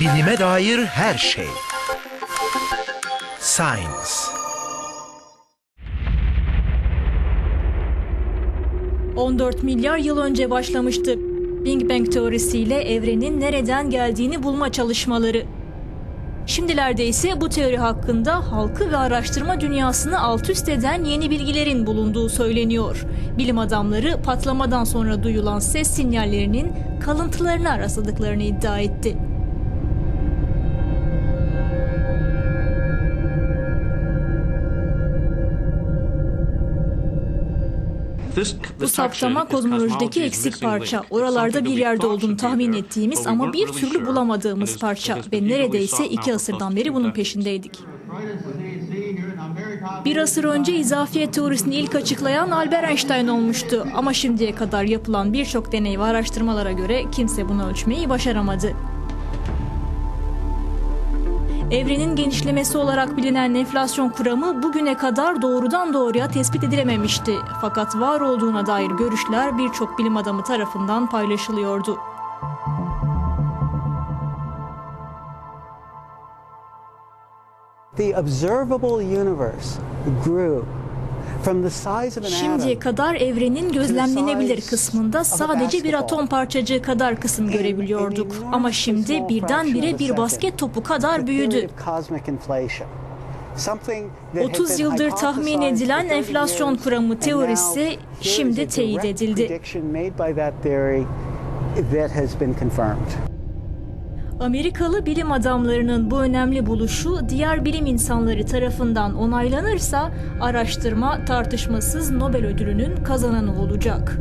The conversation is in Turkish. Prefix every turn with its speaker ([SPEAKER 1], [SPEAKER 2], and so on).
[SPEAKER 1] Bilime dair her şey. Science.
[SPEAKER 2] ...14 milyar yıl önce başlamıştı. Big Bang teorisiyle evrenin nereden geldiğini bulma çalışmaları. Şimdilerde ise bu teori hakkında halkı ve araştırma dünyasını alt üst eden yeni bilgilerin bulunduğu söyleniyor. Bilim adamları patlamadan sonra duyulan ses sinyallerinin kalıntılarına rastladıklarını iddia etti. Bu saptama kozmolojideki eksik parça. Oralarda bir yerde olduğunu tahmin ettiğimiz ama bir türlü bulamadığımız parça ve neredeyse iki asırdan beri bunun peşindeydik. Bir asır önce izafiyet teorisini ilk açıklayan Albert Einstein olmuştu ama şimdiye kadar yapılan birçok deney ve araştırmalara göre kimse bunu ölçmeyi başaramadı. Evrenin genişlemesi olarak bilinen enflasyon kuramı bugüne kadar doğrudan doğruya tespit edilememişti. Fakat var olduğuna dair görüşler birçok bilim adamı tarafından paylaşılıyordu.
[SPEAKER 3] The observable universe grew
[SPEAKER 2] Şimdiye kadar evrenin gözlemlenebilir kısmında sadece bir atom parçacığı kadar kısım görebiliyorduk. Ama şimdi birdenbire bir basket topu kadar büyüdü. 30 yıldır tahmin edilen enflasyon kuramı teorisi şimdi teyit edildi. Amerikalı bilim adamlarının bu önemli buluşu diğer bilim insanları tarafından onaylanırsa araştırma tartışmasız Nobel ödülünün kazananı olacak.